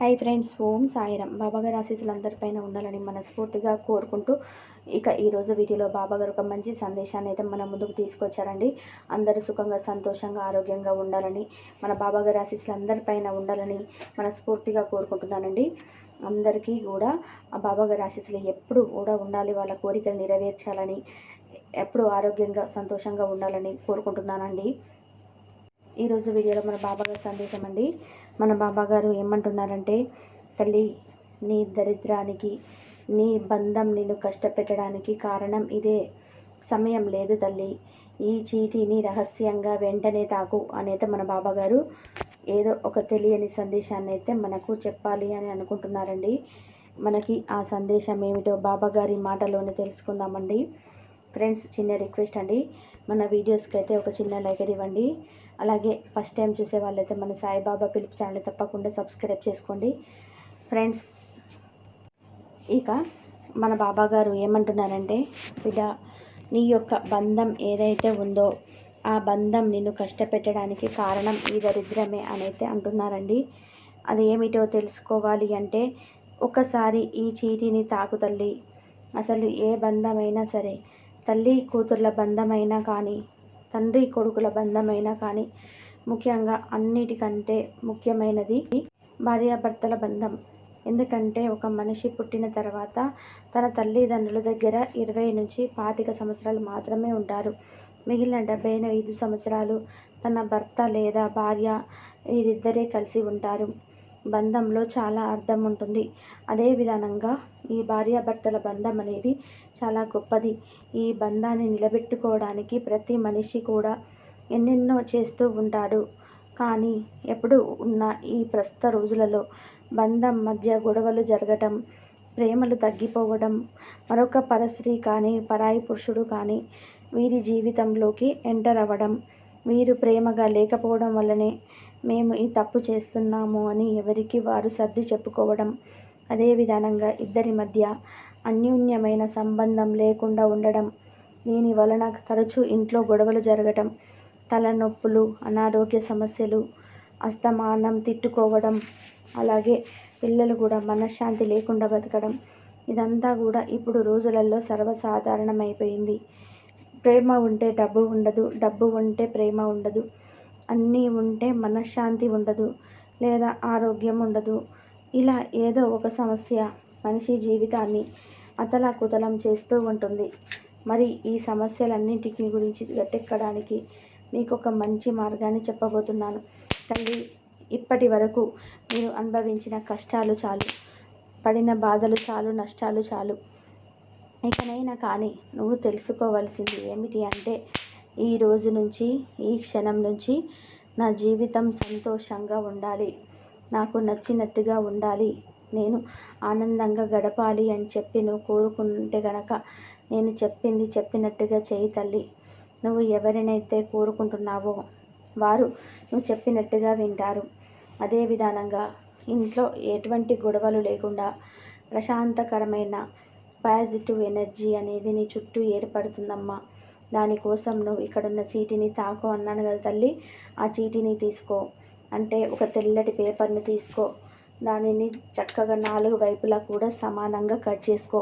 Hi friends ఓం సాయిరం బాబాగారి ఆశీస్సులు అందరిపైన ఉండాలని మనస్ఫూర్తిగా కోరుకుంటూ ఇక ఈరోజు వీడియోలో బాబాగారు ఒక మంచి సందేశాన్ని అయితే మన ముందుకు తీసుకొచ్చారండి. అందరూ సుఖంగా సంతోషంగా ఆరోగ్యంగా ఉండాలని మన బాబాగారి ఆశీస్సులు అందరిపైన ఉండాలని మనస్ఫూర్తిగా కోరుకుంటున్నానండి. అందరికీ కూడా ఆ బాబాగారి ఆశీస్సులు ఎప్పుడు కూడా ఉండాలి వాళ్ళ కోరికలు నెరవేర్చాలని ఎప్పుడు ఆరోగ్యంగా సంతోషంగా ఉండాలని కోరుకుంటున్నానండి. ఈరోజు వీడియోలో మన బాబాగారి సందేశం అండి మన బాబాగారు ఏమంటున్నారంటే తల్లి నీ దరిద్రానికి నీ బంధం నిన్ను కష్టపెట్టడానికి కారణం ఇదే. సమయం లేదు తల్లి. ఈ చీటీని రహస్యంగా వెంటనే తాకు అనేది మన బాబాగారు ఏదో ఒక తెలియని సందేశాన్ని అయితే మనకు చెప్పాలి అని అనుకుంటున్నారండి. మనకి ఆ సందేశం ఏమిటో బాబాగారి మాటలోనే తెలుసుకుందామండి. ఫ్రెండ్స్ చిన్న రిక్వెస్ట్ అండి. మన వీడియోస్కి అయితే ఒక చిన్న లైక్ ఇవ్వండి. అలాగే ఫస్ట్ టైం చూసే వాళ్ళైతే మన సాయిబాబా పిలుపు ఛానల్ తప్పకుండా సబ్స్క్రైబ్ చేసుకోండి. ఫ్రెండ్స్ ఇక మన బాబా గారు ఏమంటున్నారంటే బిడ్డ నీ యొక్క బంధం ఏదైతే ఉందో ఆ బంధం నిన్ను కష్టపెట్టడానికి కారణం ఈ దరిద్రమే అనైతే అంటున్నారండి. అది ఏమిటో తెలుసుకోవాలి అంటే ఒకసారి ఈ చీటీని తాకు తల్లి. అసలు ఏ బంధమైనా సరే తల్లి కూతుర్ల బంధమైనా కానీ తండ్రి కొడుకుల బంధమైనా కానీ ముఖ్యంగా అన్నిటికంటే ముఖ్యమైనది భార్యాభర్తల బంధం. ఎందుకంటే ఒక మనిషి పుట్టిన తర్వాత తన తల్లిదండ్రుల దగ్గర ఇరవై నుంచి పాతిక సంవత్సరాలు మాత్రమే ఉంటారు. మిగిలిన డెబ్బై ఐదు సంవత్సరాలు తన భర్త లేదా భార్య వీరిద్దరే కలిసి ఉంటారు. బంధంలో చాలా అర్థం ఉంటుంది. అదే విధానంగా ఈ భార్యాభర్తల బంధం అనేది చాలా గొప్పది. ఈ బంధాన్ని నిలబెట్టుకోవడానికి ప్రతి మనిషి కూడా ఎన్నెన్నో చేస్తూ ఉంటాడు. కానీ ఎప్పుడు ఉన్న ఈ ప్రస్తుత రోజులలో బంధం మధ్య గొడవలు జరగటం ప్రేమలు తగ్గిపోవడం మరొక పరస్త్రీ కానీ పరాయి పురుషుడు కానీ వీరి జీవితంలోకి ఎంటర్ అవ్వడం వీరు ప్రేమగా లేకపోవడం వల్లనే మేము ఈ తప్పు చేస్తున్నాము అని ఎవరికి వారు సర్ది చెప్పుకోవడం. అదే విధానంగా ఇద్దరి మధ్య అన్యోన్యమైన సంబంధం లేకుండా ఉండడం. దీని వలన తరచూ ఇంట్లో గొడవలు జరగటం తలనొప్పులు అనారోగ్య సమస్యలు అస్తమానం తిట్టుకోవడం అలాగే పిల్లలు కూడా మనశ్శాంతి లేకుండా బతకడం. ఇదంతా కూడా ఇప్పుడు రోజులలో సర్వసాధారణమైపోయింది. ప్రేమ ఉంటే డబ్బు ఉండదు డబ్బు ఉంటే ప్రేమ ఉండదు. అన్నీ ఉంటే మనశ్శాంతి ఉండదు లేదా ఆరోగ్యం ఉండదు. ఇలా ఏదో ఒక సమస్య మనిషి జీవితాన్ని అతలాకుతలం చేస్తూ ఉంటుంది. మరి ఈ సమస్యలన్నింటికి గురించి గట్టెక్కడానికి మీకు ఒక మంచి మార్గాన్ని చెప్పబోతున్నాను. తల్లి ఇప్పటి వరకు మీరు అనుభవించిన కష్టాలు చాలు. పడిన బాధలు చాలు నష్టాలు చాలు. ఇకనైనా కానీ నువ్వు తెలుసుకోవాల్సింది ఏమిటి అంటే ఈ రోజు నుంచి ఈ క్షణం నుంచి నా జీవితం సంతోషంగా ఉండాలి. నాకు నచ్చినట్టుగా ఉండాలి. నేను ఆనందంగా గడపాలి అని చెప్పి నువ్వు కోరుకుంటే గనక నేను చెప్పింది చెప్పినట్టుగా చేయి తల్లి. నువ్వు ఎవరినైతే కోరుకుంటున్నావో వారు నువ్వు చెప్పినట్టుగా వింటారు. అదే విధానంగా ఇంట్లో ఎటువంటి గొడవలు లేకుండా ప్రశాంతకరమైన పాజిటివ్ ఎనర్జీ అనేది నీ చుట్టూ ఏర్పడుతుందమ్మా. దానికోసం నువ్వు ఇక్కడున్న చీటిని తాకు అన్నాను కదా తల్లి. ఆ చీటిని తీసుకో. అంటే ఒక తెల్లటి పేపర్ని తీసుకో. దానిని చక్కగా నాలుగు వైపులా కూడా సమానంగా కట్ చేసుకో.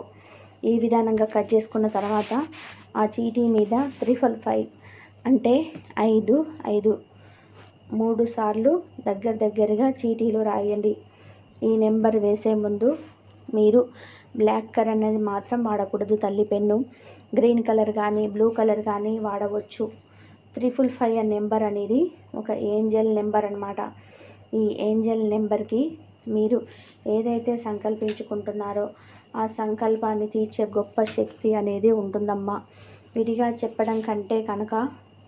ఈ విధానంగా కట్ చేసుకున్న తర్వాత ఆ చీటీ మీద త్రిఫల్ ఫైవ్ అంటే ఐదు ఐదు. మూడు సార్లు దగ్గర దగ్గరగా చీటీలు రాయండి. ఈ నెంబర్ వేసే ముందు మీరు బ్లాక్ కలర్ అనేది మాత్రం వాడకూడదు తల్లి పెన్ను. గ్రీన్ కలర్ కానీ బ్లూ కలర్ కానీ వాడవచ్చు. త్రిఫుల్ ఫైవ్ అనే నెంబర్ అనేది ఒక ఏంజల్ నెంబర్ అనమాట ఈ ఏంజల్ నెంబర్కి మీరు ఏదైతే సంకల్పించుకుంటున్నారో ఆ సంకల్పాన్ని తీర్చే గొప్ప శక్తి అనేది ఉంటుందమ్మా. విడిగా చెప్పడం కంటే కనుక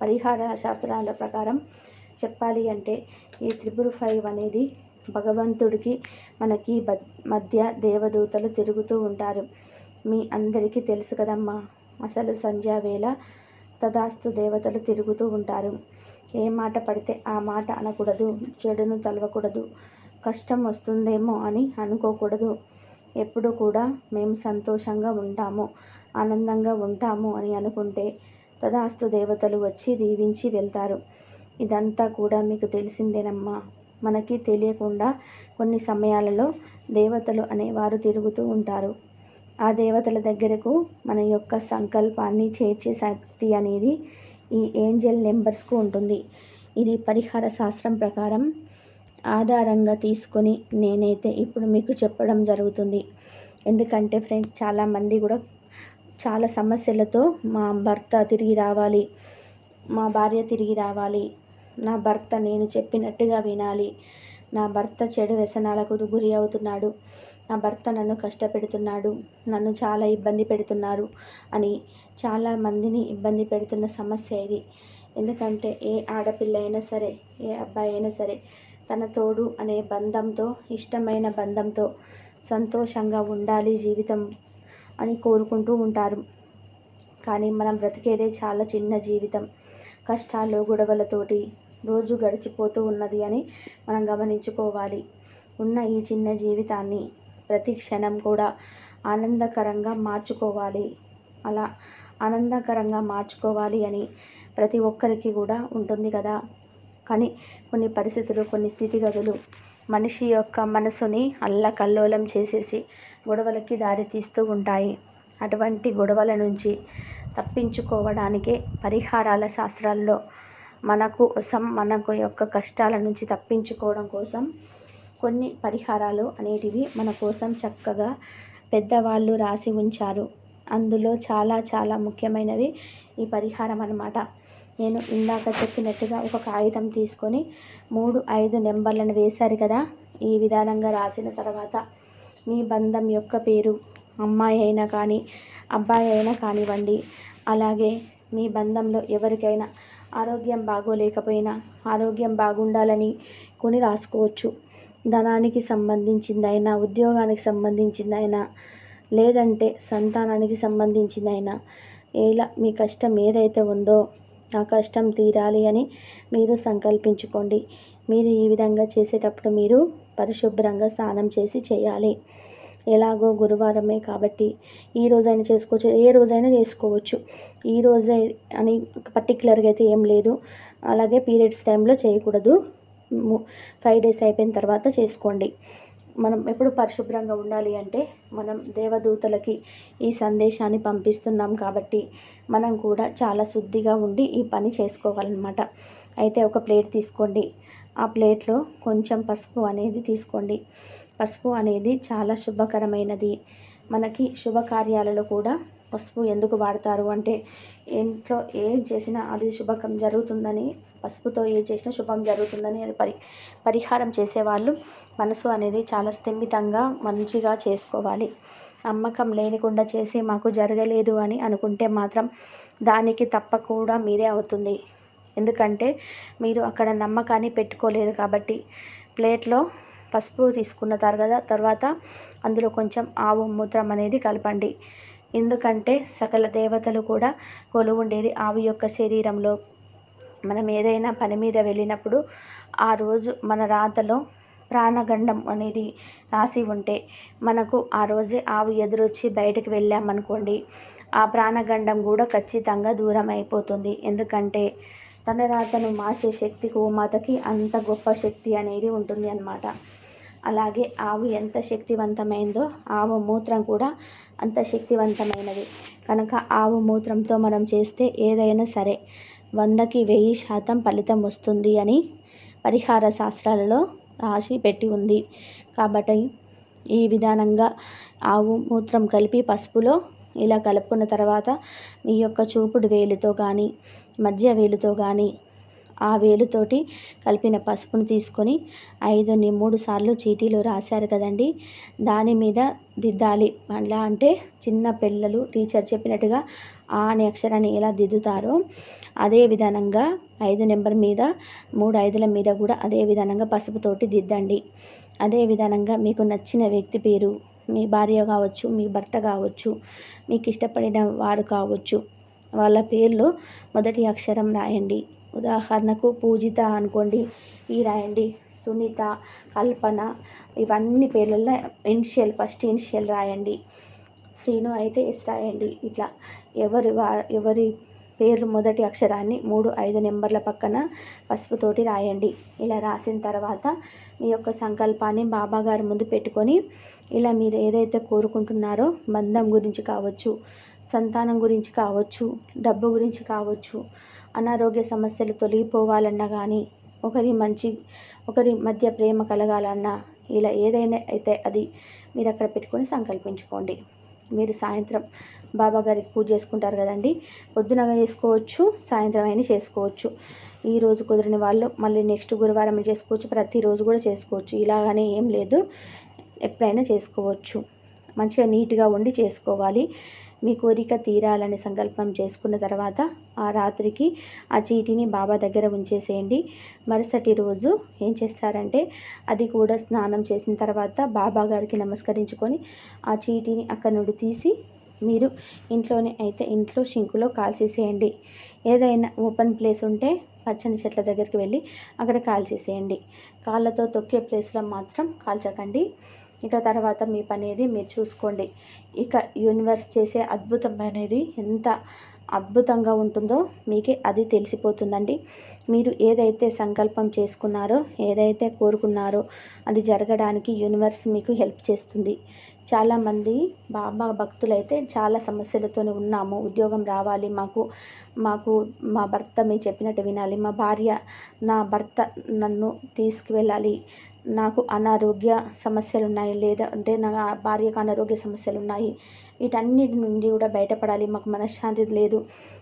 పరిహార శాస్త్రాల ప్రకారం చెప్పాలి అంటే ఈ త్రిపుల్ ఫైవ్ అనేది భగవంతుడికి మనకి మధ్య దేవదూతలు తిరుగుతూ ఉంటారు. మీ అందరికీ తెలుసు కదమ్మా. అసలు సంధ్యావేళ తదాస్తు దేవతలు తిరుగుతూ ఉంటారు. ఏ మాట పడితే ఆ మాట అనకూడదు చెడును తలవకూడదు కష్టం వస్తుందేమో అని అనుకోకూడదు. ఎప్పుడు కూడా మేము సంతోషంగా ఉంటాము ఆనందంగా ఉంటాము అని అనుకుంటే తదాస్తు దేవతలు వచ్చి దీవించి వెళ్తారు. ఇదంతా కూడా మీకు తెలిసిందేనమ్మా. మనకి తెలియకుండా కొన్ని సమయాలలో దేవతలు అనేవారు తిరుగుతూ ఉంటారు. ఆ దేవతల దగ్గరకు మన యొక్క సంకల్పాన్ని చేర్చే శక్తి అనేది ఈ ఏంజల్ నెంబర్స్కు ఉంటుంది. ఇది పరిహార శాస్త్రం ప్రకారం ఆధారంగా తీసుకొని నేనైతే ఇప్పుడు మీకు చెప్పడం జరుగుతుంది. ఎందుకంటే ఫ్రెండ్స్ చాలామంది కూడా చాలా సమస్యలతో మా భర్త తిరిగి రావాలి మా భార్య తిరిగి రావాలి నా భర్త నేను చెప్పినట్టుగా వినాలి నా భర్త చెడు వ్యసనాలకు గురి అవుతున్నాడు నా భర్త నన్ను కష్టపెడుతున్నాడు నన్ను చాలా ఇబ్బంది పెడుతున్నారు అని చాలా మందిని ఇబ్బంది పెడుతున్న సమస్య ఇది. ఎందుకంటే ఏ ఆడపిల్ల అయినా సరే ఏ అబ్బాయి అయినా సరే తన తోడు అనే బంధంతో ఇష్టమైన బంధంతో సంతోషంగా ఉండాలి జీవితం అని కోరుకుంటూ ఉంటారు. కానీ మనం బ్రతికేదే చాలా చిన్న జీవితం. కష్టాలు గొడవలతోటి రోజు గడిచిపోతూ ఉన్నది అని మనం గమనించుకోవాలి. ఉన్న ఈ చిన్న జీవితాన్ని ప్రతి క్షణం కూడా ఆనందకరంగా మార్చుకోవాలి. అలా ఆనందకరంగా మార్చుకోవాలి అని ప్రతి ఒక్కరికి కూడా ఉంటుంది కదా. కానీ కొన్ని పరిస్థితులు కొన్ని స్థితిగతులు మనిషి యొక్క మనసుని అల్లకల్లోలం చేసేసి గొడవలకి దారితీస్తూ ఉంటాయి. అటువంటి గొడవల నుంచి తప్పించుకోవడానికే పరిహారాల శాస్త్రాల్లో మన కోసం మనకు యొక్క కష్టాల నుంచి తప్పించుకోవడం కోసం కొన్ని పరిహారాలు అనేటివి మన కోసం చక్కగా పెద్దవాళ్ళు రాసి ఉంచారు. అందులో చాలా చాలా ముఖ్యమైనవి ఈ పరిహారం అన్నమాట. నేను ఇందాక చెప్పినట్టుగా ఒక కాగితం తీసుకొని మూడు ఐదు నెంబర్లను వేశారు కదా ఈ విధానంగా రాసిన తర్వాత మీ బంధం యొక్క పేరు అమ్మాయి అయినా కానీ అబ్బాయి అయినా కానివ్వండి. అలాగే మీ బంధంలో ఎవరికైనా ఆరోగ్యం బాగోలేకపోయినా ఆరోగ్యం బాగుండాలని కొని రాసుకోవచ్చు. ధనానికి సంబంధించిందైనా ఉద్యోగానికి సంబంధించిందైనా లేదంటే సంతానానికి సంబంధించిందైనా ఇలా మీ కష్టం ఏదైతే ఉందో ఆ కష్టం తీరాలి అని మీరు సంకల్పించుకోండి. మీరు ఈ విధంగా చేసేటప్పుడు మీరు పరిశుభ్రంగా స్నానం చేసి చేయాలి. ఎలాగో గురువారమే కాబట్టి ఈ రోజైనా చేసుకోవచ్చు ఏ రోజైనా చేసుకోవచ్చు. ఈ రోజే అని పర్టికులర్గా అయితే ఏం లేదు. అలాగే పీరియడ్స్ టైంలో చేయకూడదు. ఫైవ్ డేస్ అయిపోయిన తర్వాత చేసుకోండి. మనం ఎప్పుడు పరిశుభ్రంగా ఉండాలి అంటే మనం దేవదూతలకి ఈ సందేశాన్ని పంపిస్తున్నాం కాబట్టి మనం కూడా చాలా శుద్ధిగా ఉండి ఈ పని చేసుకోవాలన్నమాట. అయితే ఒక ప్లేట్ తీసుకోండి. ఆ ప్లేట్లో కొంచెం పసుపు అనేది తీసుకోండి. పసుపు అనేది చాలా శుభకరమైనది. మనకి శుభకార్యాలలో కూడా పసుపు ఎందుకు వాడతారు అంటే ఇంట్లో ఏం చేసినా అది శుభకం జరుగుతుందని పసుపుతో ఏ చేసినా శుభం జరుగుతుందని పరి పరిహారం చేసేవాళ్ళు. మనసు అనేది చాలా స్థిమితంగా మంచిగా చేసుకోవాలి. నమ్మకం లేనికుండా చేసి మాకు జరగలేదు అని అనుకుంటే మాత్రం దానికి తప్పకుండా మీరే అవుతుంది. ఎందుకంటే మీరు అక్కడ నమ్మకాన్ని పెట్టుకోలేదు కాబట్టి. ప్లేట్లో పసుపు తీసుకున్న తర్వాత తర్వాత అందులో కొంచెం ఆవు మూత్రం అనేది కలపండి. ఎందుకంటే సకల దేవతలు కూడా కొలువుండేది ఆవు యొక్క శరీరంలో. మనం ఏదైనా పని మీద వెళ్ళినప్పుడు ఆ రోజు మన రాతలో ప్రాణగండం అనేది రాసి ఉంటే మనకు ఆ రోజే ఆవు ఎదురొచ్చి బయటకు వెళ్ళామనుకోండి ఆ ప్రాణగండం కూడా ఖచ్చితంగా దూరం అయిపోతుంది ఎందుకంటే తన రాతను మార్చే శక్తి గోమాతకి అంత గొప్ప శక్తి అనేది ఉంటుంది అన్నమాట. అలాగే ఆవు ఎంత శక్తివంతమైందో ఆవు మూత్రం కూడా అంత శక్తివంతమైనది. కనుక ఆవు మూత్రంతో మనం చేస్తే ఏదైనా సరే వందకి వెయ్యి శాతం ఫలితం వస్తుంది అని పరిహార శాస్త్రాలలో రాసి పెట్టి ఉంది. కాబట్టి ఈ విధానంగా ఆవు మూత్రం కలిపి పసుపులో ఇలా కలుపుకున్న తర్వాత మీ యొక్క చూపుడు వేలుతో కానీ మధ్య వేలుతో కానీ ఆ వేలుతోటి కలిపిన పసుపును తీసుకొని ఐదుని మూడు సార్లు చీటీలో రాశారు కదండి. దాని మీద దిద్దాలి. అలా అంటే చిన్న పిల్లలు టీచర్ చెప్పినట్టుగా ఆ అనే అక్షరాన్ని ఎలా దిద్దుతారో అదే విధానంగా ఐదు నెంబర్ మీద మూడు ఐదుల మీద కూడా అదే విధానంగా పసుపుతోటి దిద్దండి. అదే విధానంగా మీకు నచ్చిన వ్యక్తి పేరు మీ భార్య కావచ్చు మీ భర్త కావచ్చు మీకు ఇష్టపడిన వారు కావచ్చు వాళ్ళ పేర్లు మొదటి అక్షరం రాయండి. ఉదాహరణకు పూజిత అనుకోండి ఈ రాయండి సునీత కల్పన ఇవన్నీ పేర్లలో ఇనిషియల్ ఫస్ట్ ఇనిషియల్ రాయండి. శ్రీను అయితే ఎస్ రాయండి. ఇట్లా ఎవరి వా ఎవరి పేరు మొదటి అక్షరాన్ని మూడు ఐదు నెంబర్ల పక్కన పసుపుతోటి రాయండి. ఇలా రాసిన తర్వాత మీ యొక్క సంకల్పాన్ని బాబాగారి ముందు పెట్టుకొని ఇలా మీరు ఏదైతే కోరుకుంటున్నారో బంధం గురించి కావచ్చు సంతానం గురించి కావచ్చు డబ్బు గురించి కావచ్చు అనారోగ్య సమస్యలు తొలగిపోవాలన్నా కానీ ఒకరి మంచి ఒకరి మధ్య ప్రేమ కలగాలన్నా ఇలా ఏదైనా అయితే అది మీరు అక్కడ పెట్టుకొని సంకల్పించుకోండి. మీరు సాయంత్రం బాబా గారికి పూజ చేసుకుంటారు కదండి పొద్దున చేసుకోవచ్చు సాయంత్రం అయినా చేసుకోవచ్చు. ఈ రోజు కుదిరిన వాళ్ళు మళ్ళీ నెక్స్ట్ గురువారం చేసుకోవచ్చు ప్రతిరోజు కూడా చేసుకోవచ్చు. ఇలాగనే ఏం లేదు ఎప్పుడైనా చేసుకోవచ్చు. మంచిగా నీట్గా ఉండి చేసుకోవాలి. మీ కోరిక తీరాలని సంకల్పం చేసుకున్న తర్వాత ఆ రాత్రికి ఆ చీటిని బాబా దగ్గర ఉంచేసేయండి. మరుసటి రోజు ఏం చేస్తారంటే అది కూడా స్నానం చేసిన తర్వాత బాబా గారికి నమస్కరించుకొని ఆ చీటిని అక్కడ నుండి తీసి మీరు ఇంట్లోనే అయితే ఇంట్లో షింకులో కాల్చేసేయండి. ఏదైనా ఓపెన్ ప్లేస్ ఉంటే పచ్చని చెట్ల దగ్గరికి వెళ్ళి అక్కడ కాల్చేసేయండి. కాళ్ళతో తొక్కే ప్లేస్లో మాత్రం కాల్చకండి. ఇక తర్వాత మీ పని అనేది మీరు చూసుకోండి. ఇక యూనివర్స్ చేసే అద్భుతం అనేది ఎంత అద్భుతంగా ఉంటుందో మీకే అది తెలిసిపోతుందండి. మీరు ఏదైతే సంకల్పం చేసుకున్నారో ఏదైతే కోరుకున్నారో అది జరగడానికి యూనివర్స్ మీకు హెల్ప్ చేస్తుంది. చాలామంది బాబా భక్తులైతే చాలా సమస్యలతోనే ఉన్నాము. ఉద్యోగం రావాలి మాకు మాకు మా భర్త మీరు చెప్పినట్టు వినాలి మా భార్య నా భర్త నన్ను తీసుకువెళ్ళాలి నాకు అనారోగ్య సమస్యలు ఉన్నాయి లేదా అంటే నా భార్యకు అనారోగ్య సమస్యలు ఉన్నాయి వీటన్నిటి నుండి కూడా బయటపడాలి. మాకు మనశ్శాంతి లేదు.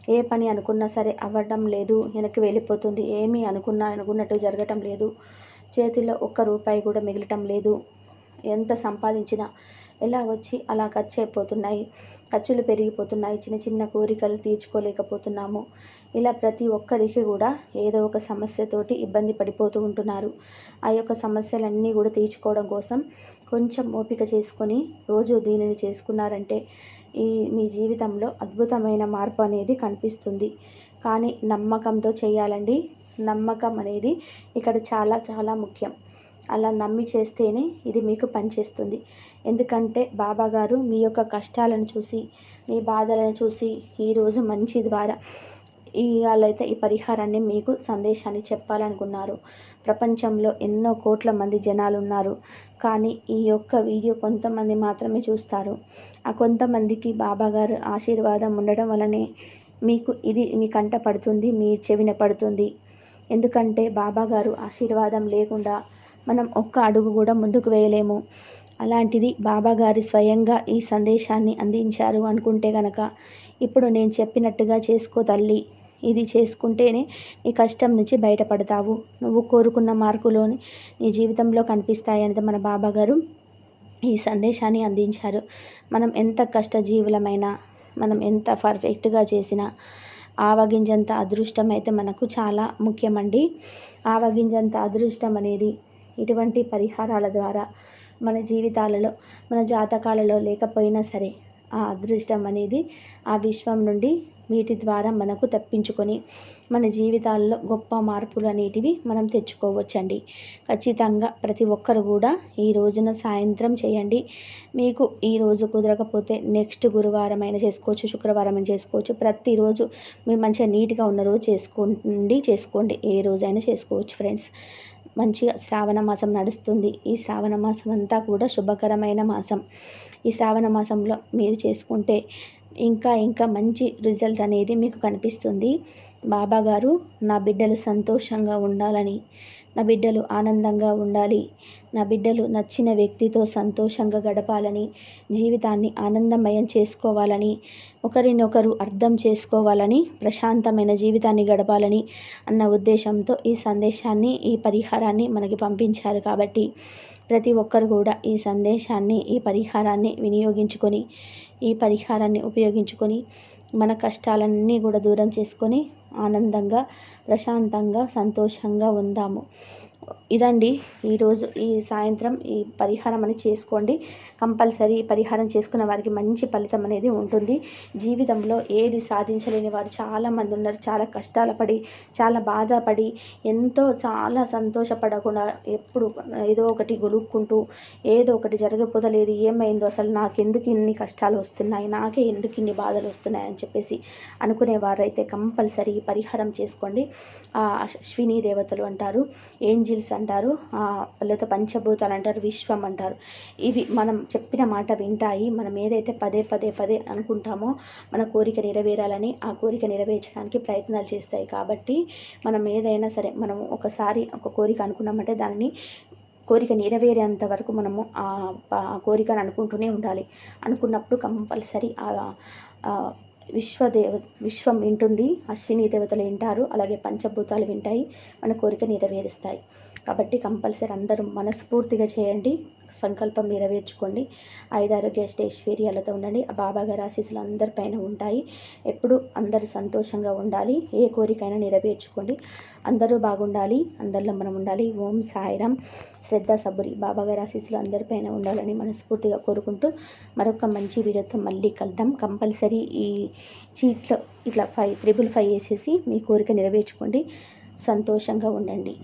ఏ పని అనుకున్నా సరే అవ్వడం లేదు. వెనక్కి వెళ్ళిపోతుంది. ఏమీ అనుకున్నా అనుకున్నట్టు జరగటం లేదు. చేతిలో ఒక్క రూపాయి కూడా మిగలటం లేదు. ఎంత సంపాదించినా ఎలా వచ్చి అలా ఖర్చు అయిపోతున్నాయి? ఖర్చులు పెరిగిపోతున్నాయి. చిన్న చిన్న కోరికలు తీర్చుకోలేకపోతున్నాము. ఇలా ప్రతి ఒక్కరికి కూడా ఏదో ఒక సమస్యతోటి ఇబ్బంది పడిపోతూ ఉంటున్నారు. ఆ యొక్క సమస్యలన్నీ కూడా తీర్చుకోవడం కోసం కొంచెం ఓపిక చేసుకొని రోజు దీనిని చేసుకున్నారంటే ఈ మీ జీవితంలో అద్భుతమైన మార్పు అనేది కనిపిస్తుంది. కానీ నమ్మకంతో చేయాలండి. నమ్మకం అనేది ఇక్కడ చాలా చాలా ముఖ్యం. అలా నమ్మి చేస్తేనే ఇది మీకు పనిచేస్తుంది. ఎందుకంటే బాబా గారు మీ యొక్క కష్టాలను చూసి మీ బాధలను చూసి ఈరోజు మంచి ద్వారా ఈ వాళ్ళైతే ఈ పరిహారాన్ని మీకు సందేశాన్ని చెప్పాలనుకున్నారు. ప్రపంచంలో ఎన్నో కోట్ల మంది జనాలు ఉన్నారు కానీ ఈ యొక్క వీడియో కొంతమంది మాత్రమే చూస్తారు. ఆ కొంతమందికి బాబా గారు ఆశీర్వాదం ఉండడం వలనే మీకు ఇది మీ కంట పడుతుంది మీ చెవిన పడుతుంది. ఎందుకంటే బాబా గారు ఆశీర్వాదం లేకుండా మనం ఒక్క అడుగు కూడా ముందుకు వేయలేము. అలాంటిది బాబా గారి స్వయంగా ఈ సందేశాన్ని అందించారు అనుకుంటే గనక. ఇప్పుడు నేను చెప్పినట్టుగా చేసుకో తల్లి. ఇది చేసుకుంటేనే నీ కష్టం నుంచి బయటపడతావు. నువ్వు కోరుకున్న మార్కులోని నీ జీవితంలో కనిపిస్తాయనేది మన బాబా గారు. ఈ సందేశాన్ని అందించారు. మనం ఎంత కష్టజీవులమైనా మనం ఎంత పర్ఫెక్ట్గా చేసినా ఆవగింజంత అదృష్టం అయితే మనకు చాలా ముఖ్యమండి. ఆవగింజంత అదృష్టం అనేది ఇటువంటి పరిహారాల ద్వారా మన జీవితాలలో మన జాతకాలలో లేకపోయినా సరే ఆ అదృష్టం అనేది ఆ విశ్వం నుండి వీటి ద్వారా మనకు తప్పించుకొని మన జీవితాల్లో గొప్ప మార్పులు అనేటివి మనం తెచ్చుకోవచ్చండి. ఖచ్చితంగా ప్రతి ఒక్కరు కూడా ఈ రోజున సాయంత్రం చేయండి. మీకు ఈ రోజు కుదరకపోతే నెక్స్ట్ గురువారం అయినా చేసుకోవచ్చు శుక్రవారం అయినా చేసుకోవచ్చు. ప్రతిరోజు మీరు మంచిగా నీట్గా ఉన్న రోజు చేసుకోండి చేసుకోండి. ఏ రోజైనా చేసుకోవచ్చు ఫ్రెండ్స్. మంచిగా శ్రావణ మాసం నడుస్తుంది. ఈ శ్రావణ మాసం అంతా కూడా శుభకరమైన మాసం. ఈ శ్రావణ మాసంలో మీరు చేసుకుంటే ఇంకా ఇంకా మంచి రిజల్ట్ అనేది మీకు కనిపిస్తుంది. బాబా గారు నా బిడ్డలు సంతోషంగా ఉండాలని నా బిడ్డలు ఆనందంగా ఉండాలి. నా బిడ్డలు నచ్చిన వ్యక్తితో సంతోషంగా గడపాలని జీవితాన్ని ఆనందమయం చేసుకోవాలని ఒకరినొకరు అర్థం చేసుకోవాలని ప్రశాంతమైన జీవితాన్ని గడపాలని అన్న ఉద్దేశంతో ఈ సందేశాన్ని ఈ పరిహారాన్ని మనకి పంపించారు కాబట్టి ప్రతి ఒక్కరు కూడా ఈ సందేశాన్ని ఈ పరిహారాన్ని వినియోగించుకొని ఈ పరిహారాన్ని ఉపయోగించుకొని మన కష్టాలన్నీ కూడా దూరం చేసుకొని ఆనందంగా ప్రశాంతంగా సంతోషంగా ఉందాము. ఇదండి. ఈరోజు ఈ సాయంత్రం ఈ పరిహారం అని చేసుకోండి. కంపల్సరీ పరిహారం చేసుకున్న వారికి మంచి ఫలితం అనేది ఉంటుంది. జీవితంలో ఏది సాధించలేని వారు చాలామంది ఉన్నారు. చాలా కష్టాల పడి చాలా బాధపడి ఎంతో చాలా సంతోషపడకుండా ఎప్పుడు ఏదో ఒకటి గొలుక్కుంటూ ఏదో ఒకటి జరగపోతలేదు. ఏమైందో అసలు నాకెందుకు ఇన్ని కష్టాలు వస్తున్నాయి? నాకే ఎందుకు ఇన్ని బాధలు వస్తున్నాయి? అని చెప్పేసి అనుకునేవారైతే కంపల్సరీ పరిహారం చేసుకోండి. ఆ అశ్విని దేవతలు అంటారు. ఏంజిల్స్ అంటారు లేకపోతే పంచభూతాలు అంటారు విశ్వం అంటారు. ఇవి మనం చెప్పిన మాట వింటాయి. మనం ఏదైతే పదే పదే పదే అనుకుంటామో మన కోరిక నెరవేరాలని ఆ కోరిక నెరవేర్చడానికి ప్రయత్నాలు చేస్తాయి. కాబట్టి మనం ఏదైనా సరే మనం ఒకసారి ఒక కోరిక అనుకున్నామంటే దానిని కోరిక నెరవేరేంత వరకు మనము ఆ కోరికను అనుకుంటూనే ఉండాలి. అనుకున్నప్పుడు కంపల్సరీ విశ్వదేవ విశ్వం వింటుంది. అశ్విని దేవతలు వింటారు. అలాగే పంచభూతాలు వింటాయి. మన కోరిక నెరవేరుస్తాయి. కాబట్టి కంపల్సరీ అందరూ మనస్ఫూర్తిగా చేయండి. సంకల్పం నెరవేర్చుకోండి. ఐదారోగ్య ఐశ్వర్యాలతో ఉండండి. ఆ బాబాగారి ఆశీస్సులు అందరిపైన ఉంటాయి. ఎప్పుడు అందరూ సంతోషంగా ఉండాలి. ఏ కోరికైనా నెరవేర్చుకోండి. అందరూ బాగుండాలి. అందరిలో మనం ఉండాలి. ఓం సాయిరామ్. శ్రద్ధ సబురి. బాబాగారి ఆశీస్సులు అందరిపైన ఉండాలని మనస్ఫూర్తిగా కోరుకుంటూ మరొక మంచి వీడియోతో మళ్ళీ కలుద్దాం. కంపల్సరీ ఈ చీట్లో ఇట్లా ఫైవ్ త్రిబుల్ ఫైవ్ వేసేసి మీ కోరిక నెరవేర్చుకోండి. సంతోషంగా ఉండండి.